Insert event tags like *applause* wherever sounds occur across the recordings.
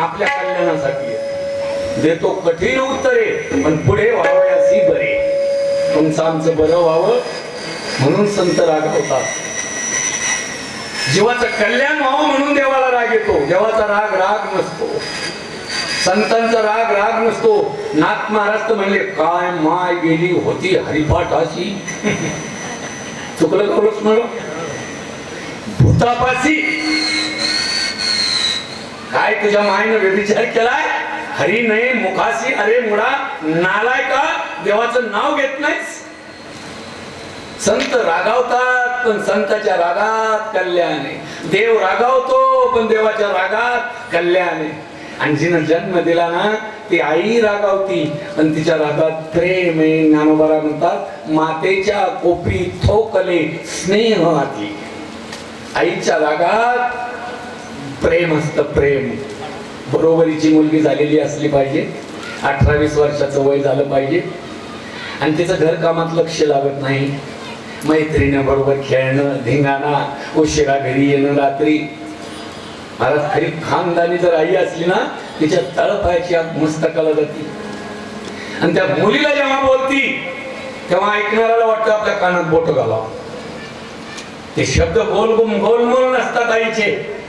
आपल्या कल्याणासाठी देतो कठीण उत्तरे पण पुढे व्हावयासी बरे. तुमचं आमचं बरं व्हावं म्हणून संत रागवतात जीवाचं कल्याण व्हावं म्हणून देवाला राग येतो. देवाचा राग राग नसतो. संतांचा राग राग नसतो. नाथ महाराज तर म्हणले काय माय गेली होती हरिपाठाशी *laughs* चुकलं करूच म्हणून? भूतापाशी काय तुझ्या मायनं व्यभिचार केलाय? हरी नाही मुखाशी अरे मुडा नालाय का? देवाचं नाव घेत नाहीस? संत रागावतात पण संताच्या रागात कल्याण. देव रागावतो पण देवाच्या रागात कल्याण. आणि जिनं जन्म दिला ना ती आई रागावती पण तिच्या रागात प्रेम आहे. ज्ञानोबारा म्हणतात मातेच्या कोपी थोकले स्नेह आधी. आईच्या रागात प्रेम असतं प्रेम. बरोबरीची मुलगी झालेली असली पाहिजे. अठरावीस वर्षाचं वय झालं पाहिजे. आणि तिचं घर कामात लक्ष लागत नाही. मैत्रिणी बरोबर खेळणं धिंगाणा उशिरा घरी येणं रात्री. महाराज खरी खानदानी जर आई असली ना तिच्या तळपायाची आग मस्तकाला जाती आणि त्या मुलीला जेव्हा बोलती तेव्हा ऐकणाऱ्याला वाटतं आपल्या कानात बोट घालावं. ते शब्द गोल गुम गोल म्हणून नसतात आईचे.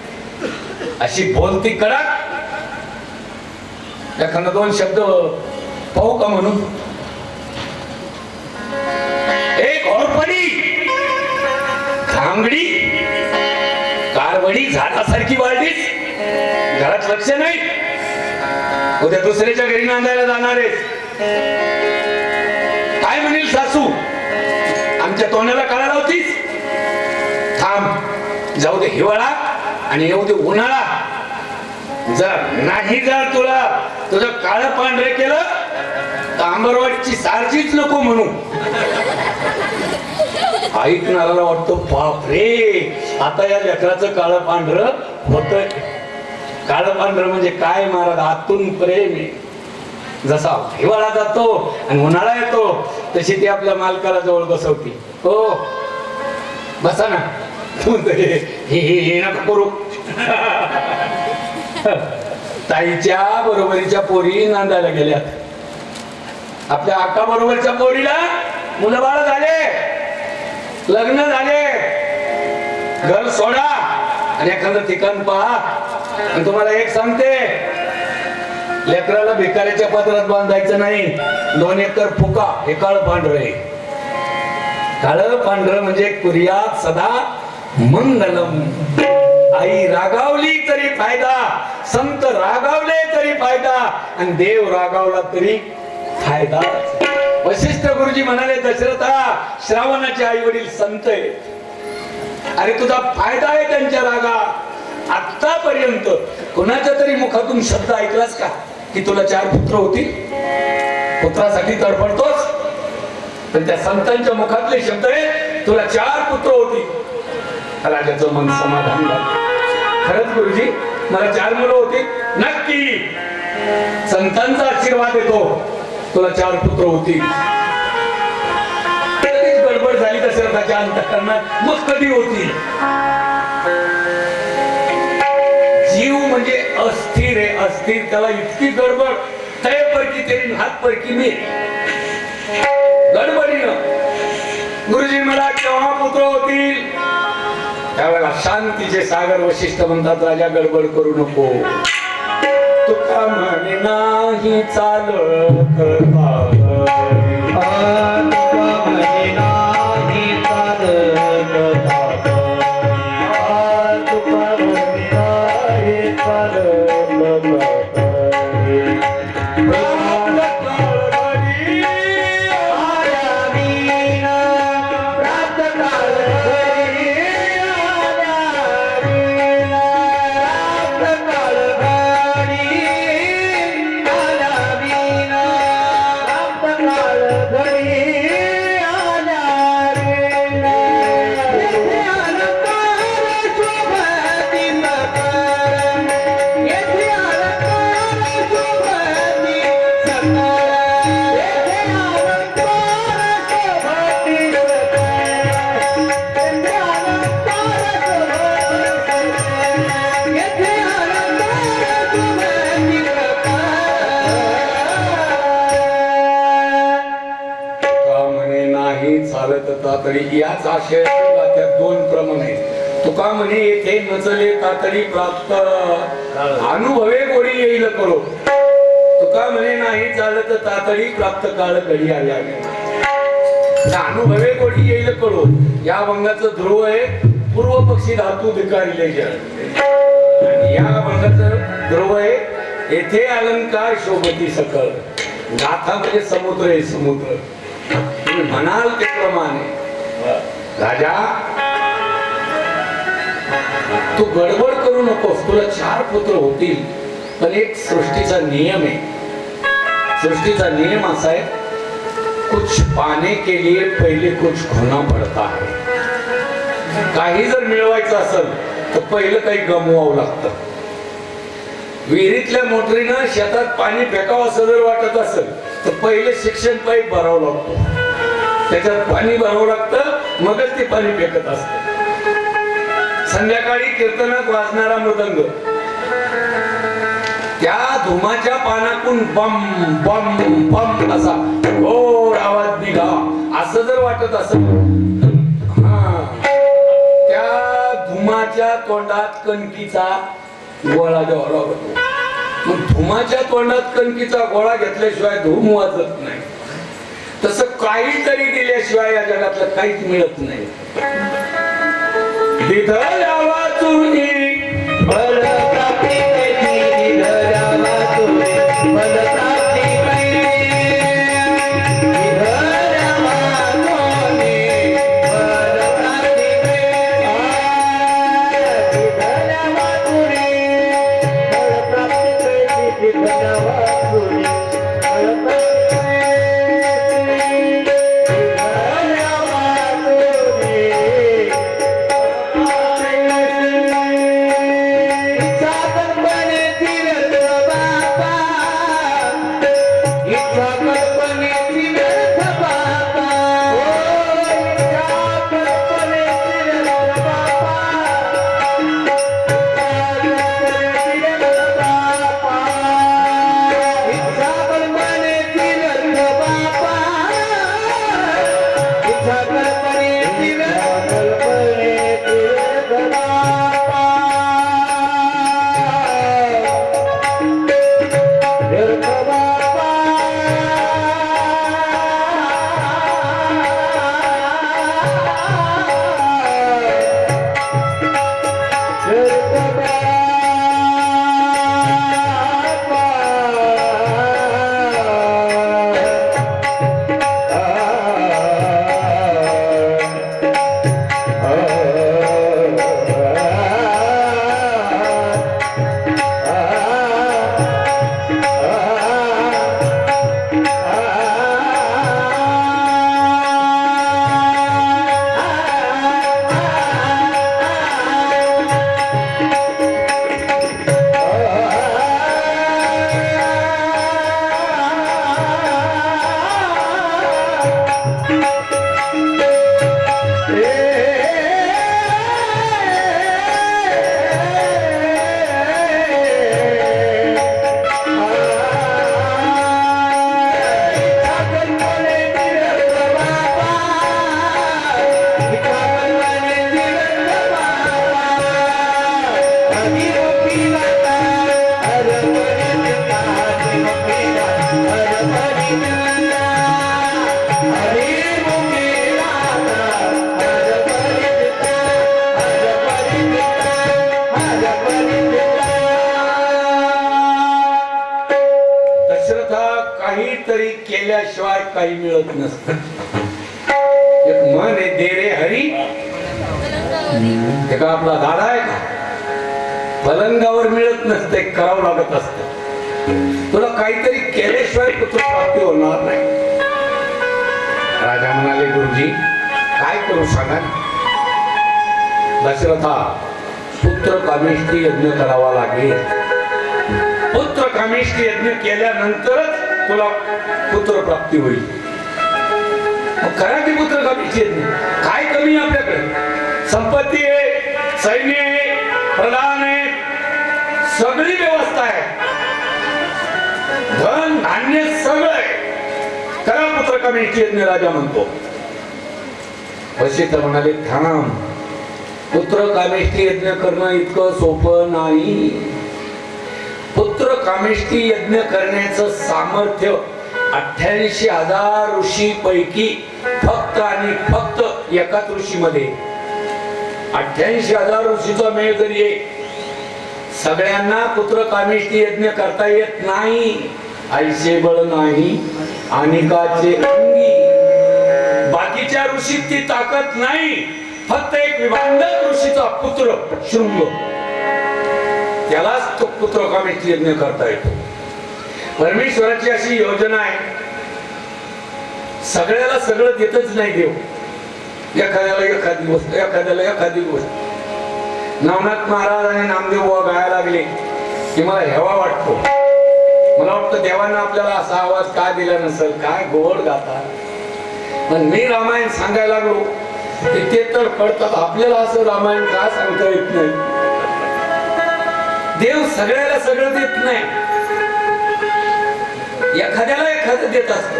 अशी बोलती कडक. एखादा दोन शब्द पाहू का म्हणून? एक ओरपडी खांगडी कारवडी झाडासारखी वाढलीस. घरात लक्ष नाही. उद्या दुसऱ्याच्या घरी नांदायला जाणार आहेस. काय म्हणेल सासू? आमच्या तोंडाला काळा लावतीस? थांब. जाऊ दे हिवाळा. आणि येऊ उन्हाळा. जर नाही जर तुला तुझं काळ पांढरे केलं तर आंबरवाडीची सारखीच नको म्हणू. ऐकणाऱ्याला वाटतो बाप रे आता या लेकराचं काळ पांढर होत काळ पांढर म्हणजे काय महाराज? आतून प्रेम आहे. जसा हिवाळा जातो आणि उन्हाळा येतो तशी ती आपल्या मालकाला जवळ बसवते. हो. बसा ना. तू हे हे नका करू. ताईच्या बरोबरीच्या पोरी नांदायला गेल्या आपल्या आका बरोबरच्या पोरीला मुलं बाळ झाले लग्न झाले. घर सोडा आणि एखादं ठिकाण पहा. आणि तुम्हाला एक सांगते लेकराला भिकाऱ्याच्या पत्रात बांधायचं नाही. दोन एकर फुका हे काळ पांढरे आहे. काळ पांढर म्हणजे कुर्यात सदा मंगलम। आई रागावली तरी फायदा संत रागावले तरी फायदा आणि देव रागावला तरी फायदा. वशिष्ठ गुरुजी म्हणाले दशरथा श्रावणाचे आई वडील संत आहेत. अरे तुझा फायदा आहे त्यांच्या रागा. आतापर्यंत कोणाच्या तरी मुखातून शब्द ऐकलास का की तुला चार पुत्र होतील? पुत्रासाठी तडफडतोस? पण त्या संतांच्या मुखातले शब्द आहे तुला चार पुत्र होतील. राजाचं मन समाधान झालं. खरंच गुरुजी मला चार मुलं होती. नक्की! संतांचा आशीर्वाद येतो. तुला चार पुत्र होती. लगेच गडबड झाली दशरथाच्या अंतकरणात मग कधी होती? जीव म्हणजे अस्थिर आहे अस्थिर. त्याला इतकी गडबड. तय परकी तरी हात परकी मी. गडबडीनं. गुरुजी मला केव्हा पुत्र होतील? त्यावेळेला शांतीचे सागर वशिष्ठ म्हणतात राजा गडबड करू नको. तुका म्हणे नाही चालत आणि याच आशय त्या दोन प्रमाण आहेत. तुका म्हणे येथे नचले तातडी प्राप्त? अनुभवे कोणी येईल करो. तुका म्हणे नाही चालत तातडी प्राप्त काळ कधी आल्या अनुभवे कोणी येईल करो. या भंगाचं ध्रुव आहे पूर्व पक्षी धातू धिकारी आणि या भंगाचं ध्रुव आहे येथे अलंकार शोभती सकळ. गाथा म्हणजे समुद्र आहे समुद्र. तुम्ही म्हणाल ते प्रमाणे. राजा तू गडबड करू नकोस. तुला चार पुत्र होतील पण एक सृष्टीचा नियम आहे. सृष्टीचा नियम असा आहे कुछ पाने के लिए पहिले कुछ खोना पडता है काही जर मिळवायचं असेल तर पहिलं काही गमवावं लागतं. विहिरीतल्या मोटरीनं शेतात पाणी फेकावं असं जर वाटत असेल तर पहिले शिक्षण काही भरावं लागतो. त्याच्यात पाणी भरावं लागतं मगच ते पाणी फेकत असत. संध्याकाळी कीर्तनात वाजणारा मृदंग. त्या धुमाच्या पानातून बम बम बम असा गोड आवाज निघा. असं जर वाटत असेल त्या धुमाच्या तोंडात कणकीचा गोळा द्यावा लागतो. मग धुमाच्या तोंडात कणकीचा गोळा घेतल्याशिवाय धूम वाजत नाही. काहीतरी दिल्याशिवाय या जगातलं काहीच मिळत नाही. तिथं काही मिळत नसत एक मन आहे दे रे हरी. ते का आपला दादा आहे का? पलंगावर मिळत नसते करावं लागत असत. तुला काहीतरी केल्याशिवाय पुत्र प्राप्ती होणार नाही. राजा म्हणाले गुरुजी काय करू सांगा? दशरथा पुत्र कामेष्टी यज्ञ करावा लागेल. पुत्र कामेष्टी यज्ञ केल्यानंतरच तुला पुत्र प्राप्ती होईल. करा की पुत्र कमी यज्ञ काय कमी आहे आपल्याकडे? संपत्ती आहे सैन्य आहे प्रधान आहे सगळी व्यवस्था आहे. धन धान्य सगळं आहे. करा पुत्र कमी यज्ञ राजा म्हणतो. वशिष्ठ म्हणाले थांब. पुत्र कामेष्टी यज्ञ करणं इतकं सोपं नाही. पुत्र कामेष्टी यज्ञ करण्याचं सामर्थ्य अठ्ठ्याऐंशी हजार ऋषी पैकी फक्त आणि फक्त एकाच ऋषीमध्ये. अठ्ठ्याऐंशी हजार ऋषीचा मेळ जरी सगळ्यांना पुत्र कामिष्टी यज्ञ करता येत नाही. आईचे बळ नाही अनिकाचे अंगी. बाकीच्या ऋषीत ती ताकद नाही फक्त एक विभांडक ऋषीचा पुत्र शृंग. त्यालाच तो पुत्र कामिष्टी यज्ञ करता येतो. परमेश्वराची अशी योजना आहे. सगळ्याला सगळं देतच नाही देव. एखाद्याला एखादी गोष्ट एखाद्याला एखादी गोष्ट. नवनाथ महाराज आणि नामदेव बुवा गायला लागले की मला हेवा वाटतो. मला वाटतं देवांना आपल्याला असा आवाज का दिला नसेल? काय गोड गातात पण मी रामायण सांगायला लागलो की ते तर कळतात आपल्याला असं रामायण का सांगता येत नाही? देव सगळ्याला सगळं देत नाही. एखाद्याला एखादं देत असतो.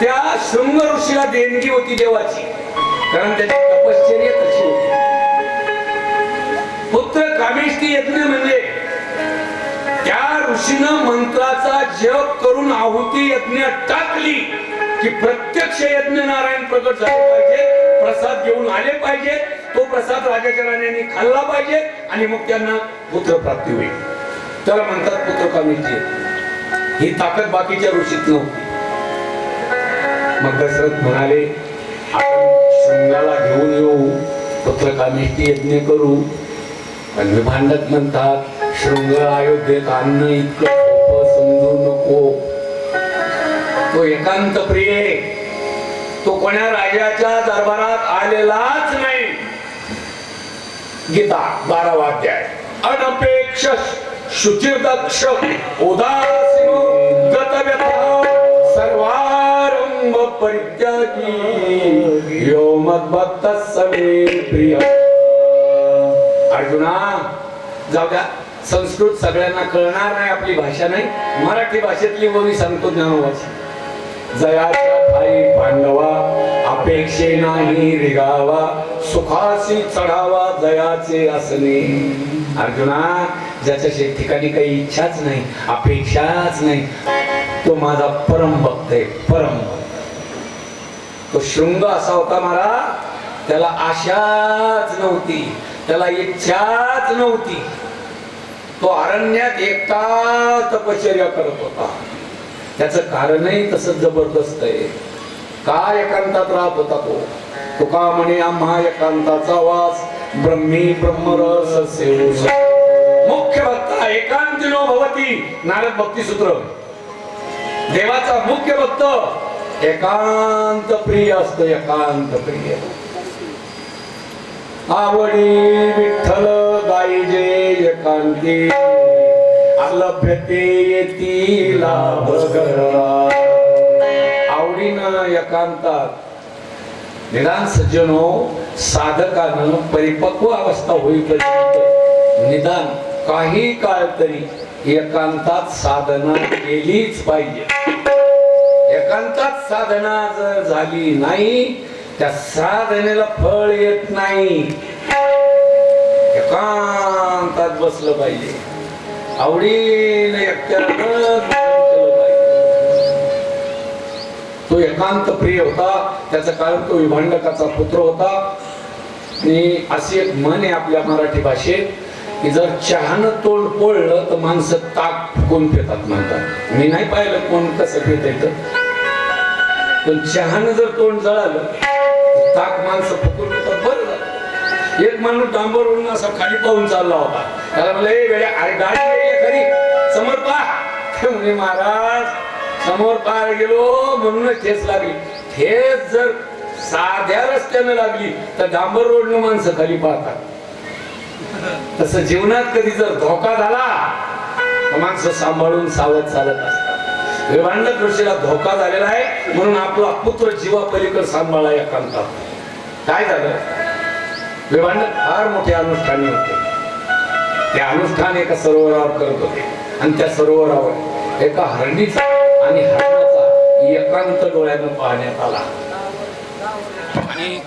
त्या शृंग ऋषीला देणगी होती देवाची. कारण त्याची तपश्चर्या तशी होती. पुत्र कामेष्टी यज्ञ म्हणजे त्या ऋषीनं मंत्राचा जप करून आहुती यज्ञ टाकली की प्रत्यक्ष यज्ञ नारायण प्रकट झाले पाहिजे प्रसाद घेऊन आले पाहिजे तो प्रसाद राजाच्या राण्यांनी खाल्ला पाहिजे आणि मग त्यांना पुत्र प्राप्ती होईल. त्याला म्हणतात पुत्र कामेष्टी ही ताकद बाकीच्या ऋषीत नव्हती मग दशरथ म्हणाले आपण शृंगाला घेऊन येऊ पुत्र कामेष्टी यज्ञ करू. पण विभांडक म्हणतात शृंग अयोध्येत अन्न इतकं सोपं समजू नको. तो एकांत प्रिय आहे. तो कोण्या राजाच्या दरबारात आलेलाच नाही. गीता बारावा अध्याय. अनपेक्ष शुचिर्दक्ष उदासीनो गतव्यथा सर्वारंभ परित्यागी यो मद्भक्त सवे प्रिय। अर्जुना जाऊ द्या संस्कृत सगळ्यांना कळणार नाही आपली भाषा नाही. मराठी भाषेतली ओवी सांगतो ज्ञानवाची जयाच्या भाई पांडवा अपेक्षे नाही रिगावा सुखासी चढावा जयाचे असणे. अर्जुना ज्याच्या ठिकाणी काही इच्छाच नाही अपेक्षाच नाही तो माझा परम भक्त आहे परम. तो शृंग असा होता मला त्याला आशाच नव्हती त्याला इच्छाच नव्हती. तो अरण्यात एकटा तपश्चर्या करत होता. त्याच कारणही तसं जबरदस्त आहे. का एकांतात राहत होता तो? तुका म्हणे आम्हा एकांताचा वास ब्रह्मी ब्रह्मरस सेवू मुख्य भक्त एकांतिनो भवती नारद भक्ती सूत्र। देवाचा मुख्य भक्त एकांत प्रिय असतो एकांत प्रिय। आवडी विठ्ठल गाईजे एकांती अलभ्यते येती लाभ आवडीनं एकांतात निदान सज्जनो साधकानं परिपक्व अवस्था होईपर्यंत निदान काही काळ तरी एकांतात साधना केलीच पाहिजे. एकांतात साधना जर झाली नाही त्या साधनेला फळ येत नाही. एकांतात बसलं पाहिजे. आवडीने एकट्या तो एकांत प्रिय होता त्याचं कारण तो विभांडकाचा पुत्र होता. आणि अशी एक म्हण आहे आपल्या मराठी भाषेत की जर चहानं तोंड पोळलं तर माणसं ताक फुकून पितात म्हणतात. मी नाही पाहिलं कोण कसं पित येतं पण चहानं जर तोंड जळालं ताक माणसं फुकून पितात बरं एक माणूस डांबरवरून असा खाली पाहून चालला होता. त्याला म्हणलं अरे गाडी गेली खरी समोर पहा. ते म्हणे महाराज समोर पार गेलो म्हणून ठेच लागली. ठेच जर साध्या रस्त्यानं लागली तर डांबर रोडनं माणसं खाली पाहतात. तस जीवनात कधी जर धोका झाला तर माणसं सांभाळून सावध चालत असतात. ऋषीला धोका झालेला आहे म्हणून आपला पुत्र जीवा पलीकडे सांभाळा कांता काय झालं? विभांडक फार मोठे अनुष्ठाने होते. ते अनुष्ठान एका सरोवरावर करत होते. आणि त्या सरोवरावर एका हरणीचा ani hanata iya kan tegole mo pa ani pala ani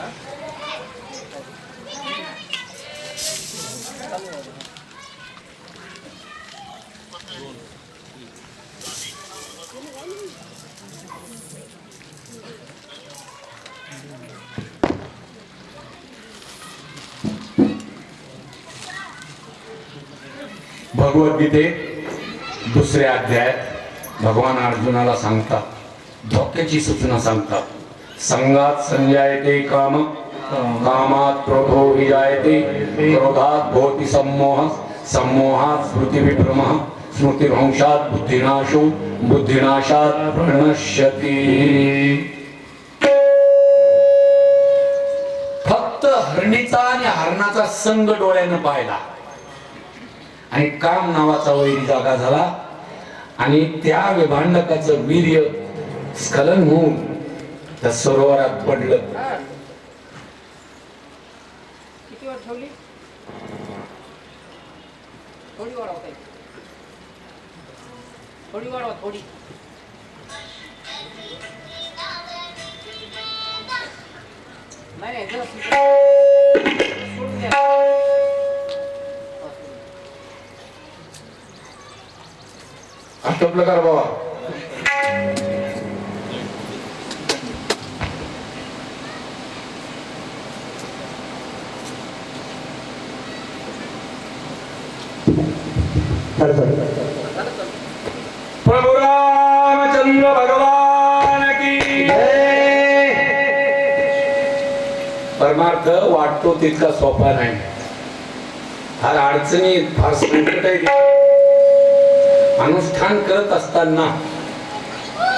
Bhagavad Gita, 2 भगवान अर्जुनाला सांगतात धोक्याची सूचना सांगतात. संघात संजायते काम कामात क्रोधो विजायते क्रोधात भोवती संमोह संमोहात स्मृती विभ्रम स्मृतिभ्रंशात बुद्धिनाशो बुद्धिनाशात प्रणश्यती। फक्त हरणीचा आणि हरणाचा संग डोळ्यानं पाहिला. आणि काम नावाचा वैरी जागा झाला. आणि त्या विभांडकाचं वीर्य स्खलन होऊन त्या सरोवरात पडलं. किती ठेवली? थोडी वाढवा थोडी थोडी. नाही नाही सोडून द्या. आटोपलं कर बाबा. प्रभु रामचंद्र भगवान की परमार्थ वाटतो तितका सोपा नाही. फार अडचणी फार संकट आहे. अनुष्ठान करत असताना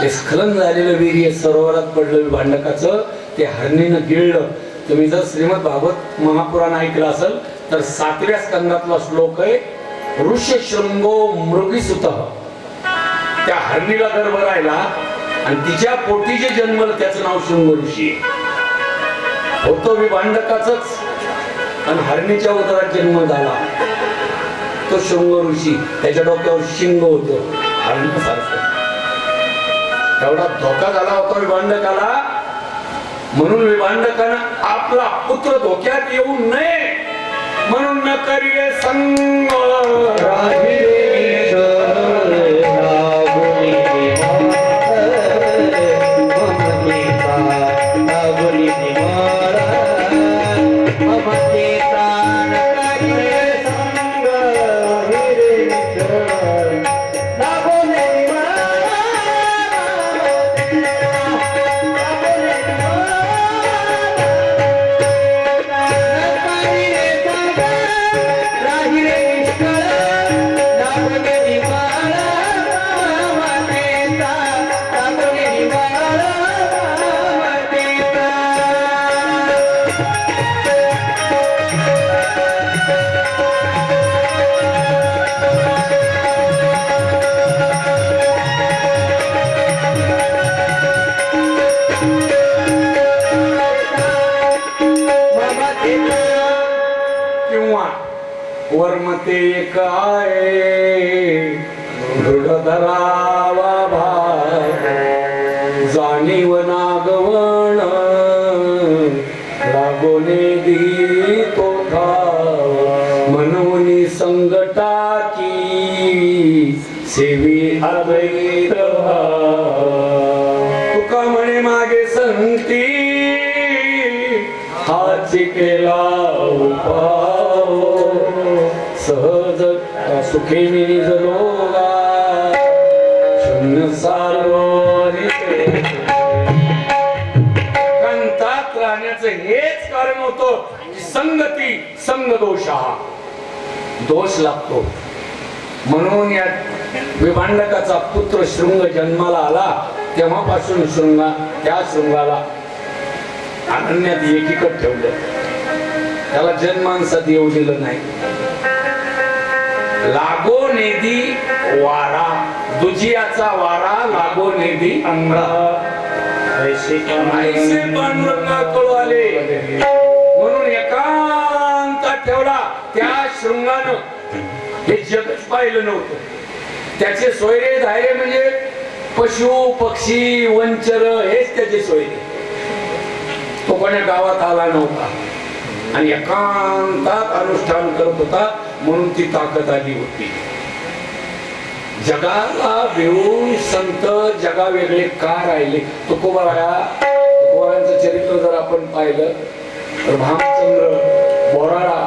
ते स्खलन झालेलं वीर्य सरोवरात पडलं भांडकाचं ते हरणीनं गिळलं. तुम्ही जर श्रीमद भागवत महापुराण ऐकलं असेल तर सातव्या स्कंदातला श्लोक आहे ऋष्यशृंगो मृगीसुत. त्या हरणीला गर्भ राहिला आणि तिच्या पोटी जे जन्मलं त्याचं नाव शृंग ऋषी होतो होतो विभांडकाच आणि हरणीच्या उदरात जन्म झाला. तो शृंग ऋषी. त्याच्या डोक्यावर शिंग होत. आणि एवढा धोका झाला होता विभांडकाला म्हणून विभांडकानं आपला पुत्र धोक्यात येऊ नये. म्हणून न करीले संग. दृढ धरावा भार जाणीव नागवण लागोने दी तो म्हणून संगटाची सेवी अद्वैत तुका म्हणे मागे संती हाची केला उपाव निजलोगा शून्य सार्वरिते कंतात राहण्याच हेच कारण होतं संगती संग दोष हा दोष लागतो. म्हणून या विभांडकाचा पुत्र शृंग जन्माला आला तेव्हापासून शृंगा त्या शृंगाला अनन्यात एकीकड ठेवलं. त्याला जन्मांसात येऊ दिलं नाही. लागो नेदी वारा. दुजियाचा वारा लागो नेदी अंगा ऐसे पांडुरंगा कळू आले म्हणून एकांतात ठेवला. त्या शृंगानं. हे जगच पाहिलं नव्हतं. त्याचे सोयरे धायरे म्हणजे पशु पक्षी वंचर हेच त्याचे सोयरे. तो कोण्या गावात आला नव्हता. आणि एकांतात अनुष्ठान करत होता. म्हणून ती ताकद आली होती. जगाला भिवून संत जगा वेगळे का राहिले? तुकोबाया तुकोबायांचं चरित्र जर आपण पाहिलं तर भामचंद्र बोराळा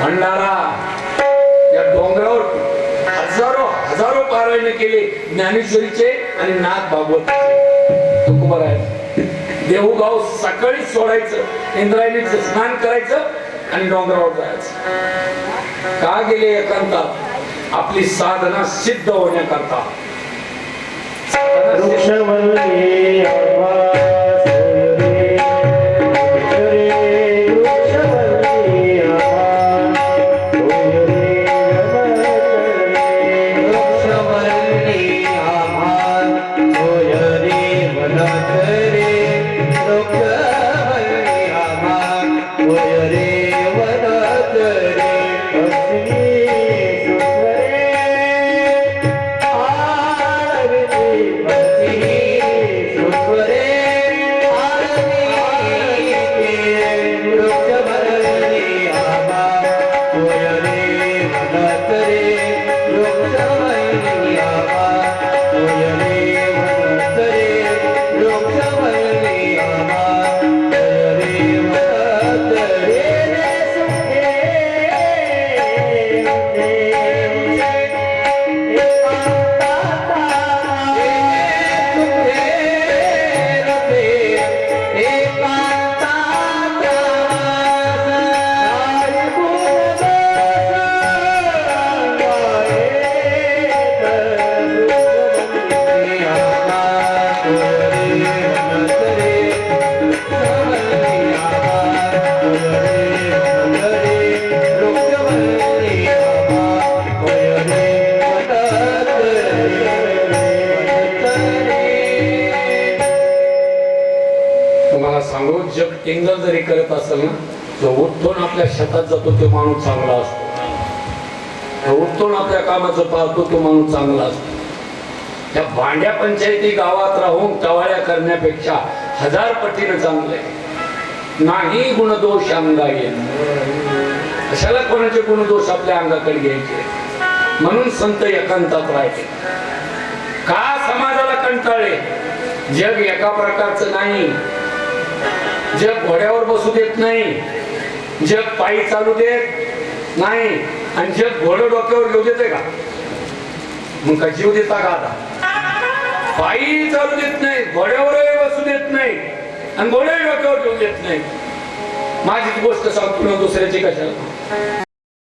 भंडारा या पारायण केले ज्ञानेश्वरीचे आणि नाथ भागवत तुकोबाराय आहे देहूगाव सकाळी सोडायचं इंद्रायणीचं स्नान करायचं आणि डोंगरावर जायचं. का गेले एकांतात आपली साधना सिद्ध होण्याकरता. उठून आपल्या कामाचं पाहतो तो माणूस चांगला असतो. त्या भांड्या पंचायती गावात राहून टवाळ्या करण्यापेक्षा हजार पटीनं चांगले. नाही गुणदोष अंगा येईल अशाला कोणाचे गुणदोष आपल्या अंगाकडे घ्यायचे? म्हणून संत एकांतात राहायचे का समाजाला कंटाळे जग एका प्रकारचं नाही. जग घोड्यावर बसू देत नाही. जग पायी चालू देत नाही. आणि जग घोडं डोक्यावर घेऊ देते का? मग का जीव देता का आता? पायी चालू देत नाही घोड्यावरही बसू देत नाही आणि घोड्याही डोक्यावर घेऊ देत नाही. माझीच गोष्ट सांगतो ना दुसऱ्याची कशाला?